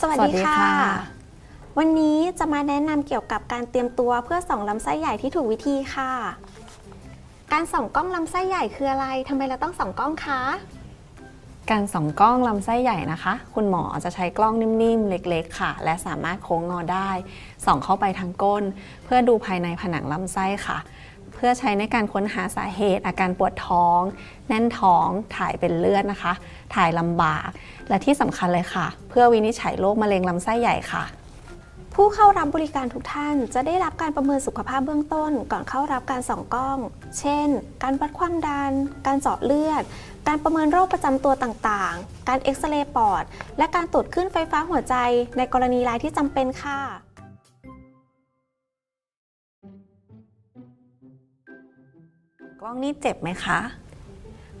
สวัสสวัดีสดีค่ะค่ะ วันนี้จะมาแนะนำเกี่ยวกับการเตรียมตัวเพื่อส่องลำไส้ใหญ่ที่ถูกวิธีค่ะ การส่องกล้องลำไส้ใหญ่คืออะไรทำไมเราต้องส่องกล้องคะ การส่องกล้องลำไส้ใหญ่นะคะ คุณหมอจะใช้กล้องนิ่มๆ เล็กๆ ค่ะ และสามารถโค้งงอได้ ส่องเข้าไปทางก้น เพื่อดูภายในผนังลำไส้ค่ะ เพื่อใช้ในการค้นหาสาเหตุ อาการปวดท้อง แน่นท้อง ถ่ายเป็นเลือดนะคะ ถ่ายลำบาก และที่สำคัญเลยค่ะ เพื่อวินิจฉัยโรคมะเร็งลำไส้ใหญ่ค่ะผู้เข้ารับบริการทุกท่านจะได้รับการประเมินสุขภาพเบื้องต้น ก่อนเข้ารับการส่องกล้อง เช่น การวัดความดัน การเจาะเลือด การประเมินโรคประจำตัวต่างๆ การเอ็กซเรย์ปอด และการตรวจขึ้นไฟฟ้าหัวใจ ในกรณีรายที่จำเป็นค่ะ กล้องนี่เจ็บไหมคะ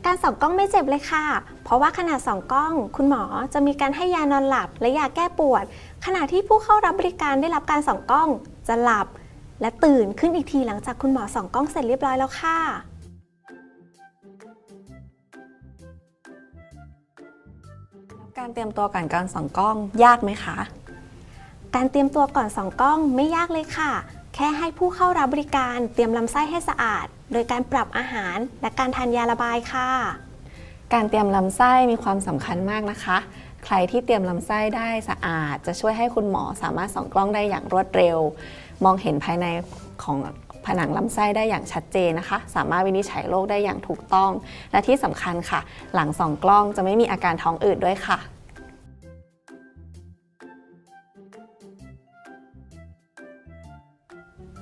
การส่องกล้องไม่เจ็บเลยค่ะ เพราะว่าขณะส่องกล้อง คุณหมอจะมีการให้ยานอนหลับ และยาแก้ปวด ขณะที่ผู้เข้ารับบริการได้รับการส่องกล้อง จะหลับ และตื่นขึ้นอีกทีหลังจากคุณหมอส่องกล้องเสร็จเรียบร้อยแล้วค่ะ การเตรียมตัวก่อนการส่องกล้องยากไหมคะ การเตรียมตัวก่อนส่องกล้องไม่ยากเลยค่ะ แค่ให้ผู้เข้ารับบริการเตรียมลำไส้ให้สะอาด โดยการปรับอาหารและการทานยาระบายค่ะ การเตรียมลำไส้มีความสำคัญมากนะคะ ใครที่เตรียมลำไส้ได้สะอาด จะช่วยให้คุณหมอสามารถส่องกล้องได้อย่างรวดเร็ว มองเห็นภายในของ นังลำไส้ได้อย่างชัดเจนนะคะ สามารถวินิจฉัยโรคได้อย่างถูกต้อง และที่สำคัญค่ะ หลังสองกล้องจะไม่มีอาการท้องอืดด้วยค่ะ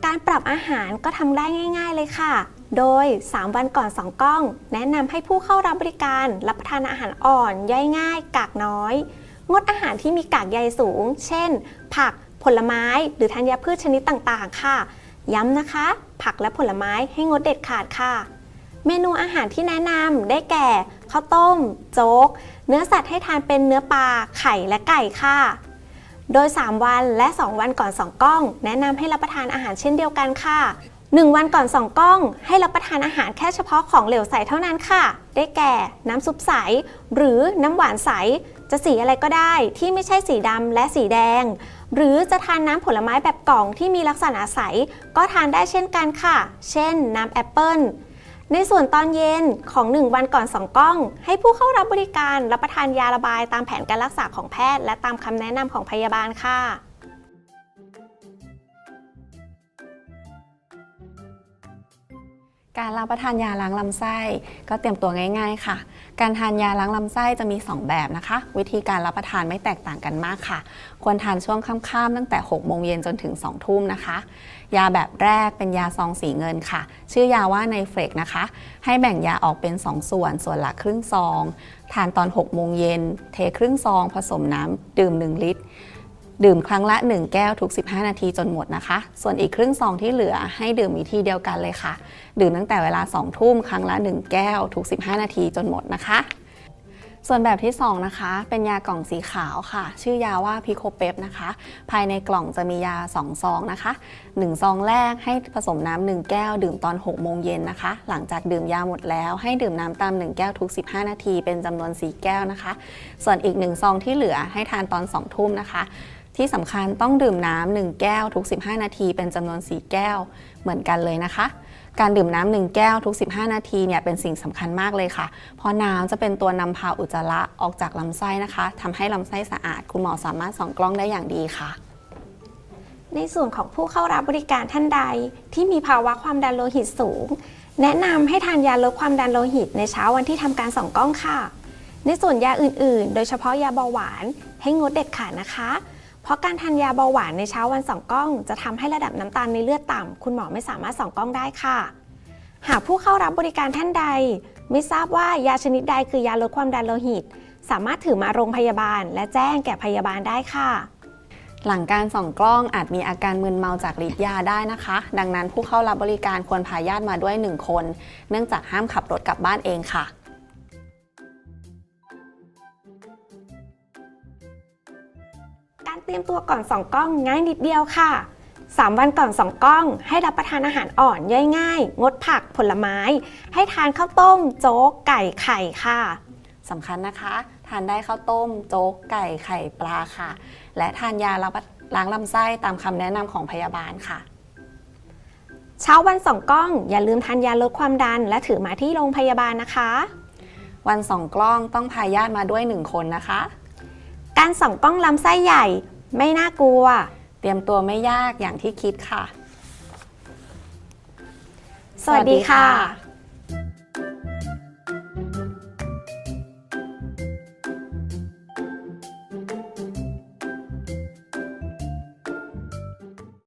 การปรับอาหารก็ทำได้ง่าย ๆ เลยค่ะ โดย 3 วันก่อนสองกล้อง แนะนำให้ผู้เข้ารับบริการ รับประทานอาหารอ่อนย่อยง่าย กากน้อย งดอาหารที่มีกากใยสูง เช่น ผัก ผลไม้ หรือธัญพืชชนิดต่างๆ ค่ะ ย้ำนะคะ ผักและผลไม้ให้งดเด็ดขาดค่ะ เมนูอาหารที่แนะนำได้แก่ข้าวต้ม โจ๊ก เนื้อสัตว์ให้ทานเป็นเนื้อปลา ไข่และไก่ค่ะ โดย 3 วันและ 2 วันก่อน 2 กล้อง แนะนำให้รับประทานอาหารเช่นเดียวกันค่ะ 1 วันก่อน 2 กล้อง ให้รับประทานอาหารแค่เฉพาะของเหลวใสเท่านั้นค่ะ ได้แก่น้ำซุปใส หรือน้ำหวานใส จะสีอะไรก็ได้ที่ไม่ใช่สีดำและสีแดง หรือจะทานน้ำผลไม้แบบกล่องที่มีลักษณะใส ก็ทานได้เช่นกันค่ะ เช่น น้ำแอปเปิลในส่วนตอนเย็นของ 1 วันก่อน 2 กล้อง ให้ผู้เข้ารับบริการรับประทานยาระบายตามแผนการรักษาของแพทย์ และตามคำแนะนำของพยาบาลค่ะ การรับประทานยาล้างลำไส้ก็เตรียมตัวง่าย ๆ ค่ะ การทานยาล้างลำไส้จะมี 2 แบบนะคะ วิธีการรับประทานไม่แตกต่างกันมากค่ะ ควรทานช่วงค่ำๆตั้งแต่ 6 โมงเย็นจนถึง 2 ทุ่มนะคะ ยาแบบแรกเป็นยาซองสีเงินค่ะ ชื่อยาว่าไนเฟรกนะคะ ให้แบ่งยาออกเป็น 2 ส่วน ส่วนละครึ่งซอง ทานตอน 6 โมงเย็น เทครึ่งซอง ผสมน้ำดื่ม 1 ลิตร ดื่มครั้งละ 1 แก้วทุก 15 นาทีจนหมดนะคะ ส่วนอีกครึ่งซองที่เหลือให้ดื่มวิธีเดียวกันเลยค่ะ ดื่มตั้งแต่เวลา 2 ทุ่มครั้งละ 1 แก้วทุก 15 นาทีจนหมดนะคะ ส่วนแบบที่ 2 นะคะ เป็นยากล่องสีขาวค่ะ ชื่อยาว่าพิโคเปปนะคะ ภายในกล่องจะมียา 2 ซองนะคะ 1 ซองแรกให้ผสมน้ำ1แก้ว ดื่มตอน 6 โมงเย็นนะคะ หลังจากดื่มยาหมดแล้วให้ดื่มน้ำตาม 1 แก้วทุก 15 นาที เป็นจำนวน 4 แก้วนะคะ ส่วนอีก 1 ซองที่เหลือให้ทานตอน 2 ทุ่มนะคะ ที่สำคัญต้องดื่มน้ำ1แก้วทุก 15 นาที เป็นจำนวน 4 แก้วเหมือนกันเลยนะคะ การดื่มน้ำหนึ่งแก้วทุก 15 นาทีเนี่ยเป็นสิ่งสำคัญมากเลยค่ะ เพราะน้ำจะเป็นตัวนำพาอุจจาระออกจากลำไส้นะคะทำให้ลำไส้สะอาด คุณหมอสามารถส่องกล้องได้อย่างดีค่ะ ในส่วนของผู้เข้ารับบริการท่านใดที่มีภาวะความดันโลหิตสูง แนะนำให้ทานยาลดความดันโลหิต ในเช้าวันที่ทำการส่องกล้องค่ะ ในส่วนยาอื่น ๆ โดยเฉพาะยาเบาหวาน ให้งดเด็ดขาดนะคะ เพราะการทานยาเบาหวานในเช้าวันส่องกล้อง จะทำให้ระดับน้ำตาลในเลือดต่ำคุณหมอไม่สามารถส่องกล้องได้ค่ะ หากผู้เข้ารับบริการท่านใด ไม่ทราบว่ายาชนิดใดคือยาลดความดันโลหิต สามารถถือมาโรงพยาบาล และแจ้งแก่พยาบาลได้ค่ะ หลังการส่องกล้องอาจมีอาการมึนเมาจากฤทธิ์ยาได้นะคะ ดังนั้นผู้เข้ารับบริการควรพาญาติมาด้วย 1 คน เนื่องจากห้ามขับรถกลับบ้านเองค่ะ เตรียมตัวก่อน 2 กล้องง่ายนิดเดียวค่ะ 3 วันก่อน 2 กล้อง ให้รับประทานอาหารอ่อนย่อยง่าย งดผักผลไม้ ให้ทานข้าวต้ม โจ๊กไก่ไข่ค่ะสำคัญนะคะ ทานได้ข้าวต้ม โจ๊กไก่ไข่ปลาค่ะ และทานยารับประล้างลำไส้ตามคำแนะนำของพยาบาลค่ะ เช้าวัน2กล้อง อย่าลืมทานยาลดความดัน และถือมาที่โรงพยาบาลนะคะ วันสองกล้องต้องพาญาติมาด้วยหนึ่งคนนะคะ การส่องกล้องลำไส้ใหญ่ ไม่น่ากลัว เตรียมตัวไม่ยากอย่างที่คิดค่ะ สวัสดีค่ะ